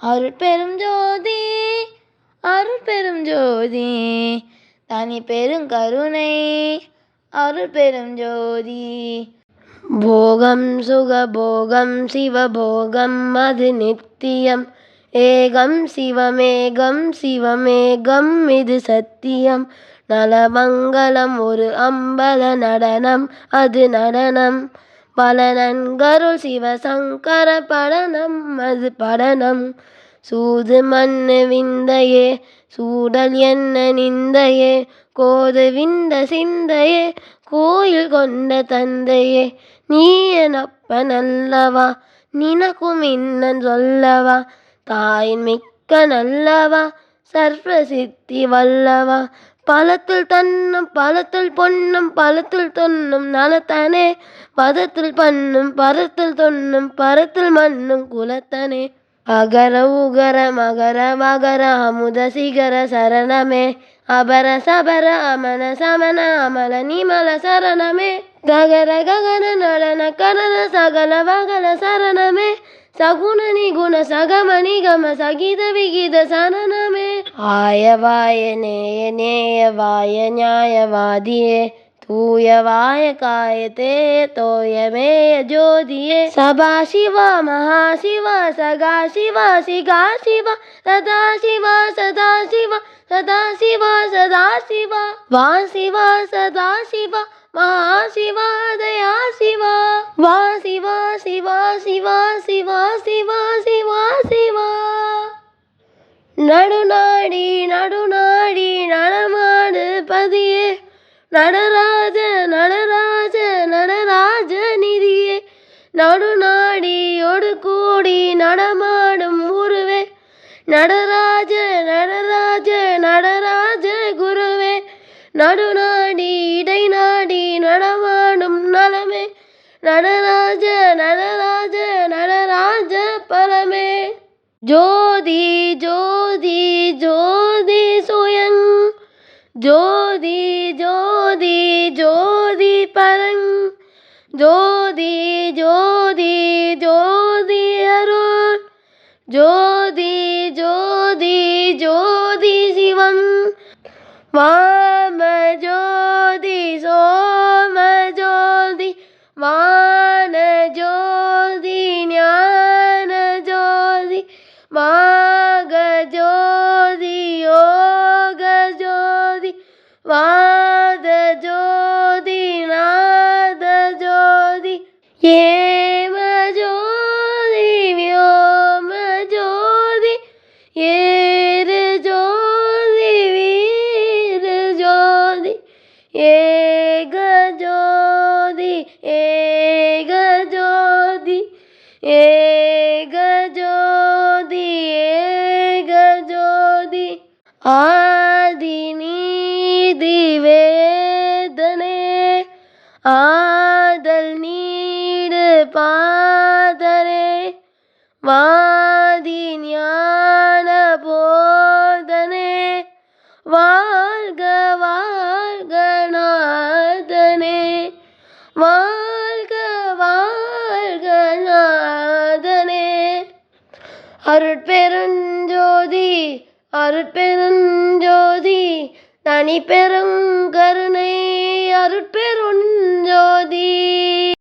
அருள் பெரும் ஜோதி அருள் பெரும் ஜோதி தனி பெரும் கருணை அருள் பெரும் ஜோதி. போகம் சுகபோகம் சிவபோகம் அது நித்தியம். ஏகம் சிவமேகம் சிவமேகம் இது சத்தியம். நலமங்கலம் ஒரு அம்பல நடனம் அது நடனம். பல நன்கருள் சிவசங்கர படனம் அது படனம். சூது மண்ணு விந்தையே சூடல் என்ன நிந்தையே கோது விந்த சிந்தையே கோயில் கொண்ட தந்தையே நீ எனப்பன் நல்லவா நினக்கும் இன்னன் சொல்லவா தாயின் மிக்க நல்லவா சர்வசித்தி வல்லவா பழத்தில் தன்னும் பழத்தில் பொன்னும் பழத்தில் தொன்னும் நலத்தானே. பதத்தில் பண்ணும் பரத்தில் தொன்னும் பரத்தில் மண்ணும் குலத்தனே. அகர உகர மகர மகர அமுத சிகர சரணமே. அபர சபர அமன சமன அமல நிமல சரணமே. தகர ககன நடன கரண சகல வகல சரணமே. சகுண நிகுண சகம நிகம சகித விகித சரணமே आयवाय नेयनेयवाय न्यायवादिये भूयवाय कायते तोयमेय ज्योतिये। सभा शिव, महाशिव, सगा शिव, सिगा शिव, सदा शिव सदा शिव सदा शिव सदा शिव। वा शिव, सदा शिव महाशिव दया शिव। वा शिव शिव शिव शिव शिव शिव நடுநாடி நடுநாடி நடமாடு பதியே. நடராஜ நடராஜ நடராஜ நிதியே. நடுநாடியோடு கூடி நடமாடும் உருவே நடராஜ நடராஜ நடராஜ குருவே. நடுநாடி இடைநாடி நடமாடும் நலமே. நடராஜ நடராஜ நடராஜ பலமே. ஜோதி ஜோதி ஜோதி ஜோதி பரங் ஜோதி ஜோதி ஜோதி அருள். ஜோதி ஜோதி ஜோதி சிவம் வா வாத ஜோதி நாத ஜோதி ஏம ஜோதி வியோம ஜோதி நீதி வேதனே. ஆதல் நீடு பாதரே வாதி ஞான போதனே. வாழ்க வாழ்க நாதனே. வாழ்க வாழ்க நாதனே. அருட்பெருஞ்சோதி அருட்பெருஞ்சோதி தனி பெருங்கருணை அருட்பெருஞ்சோதி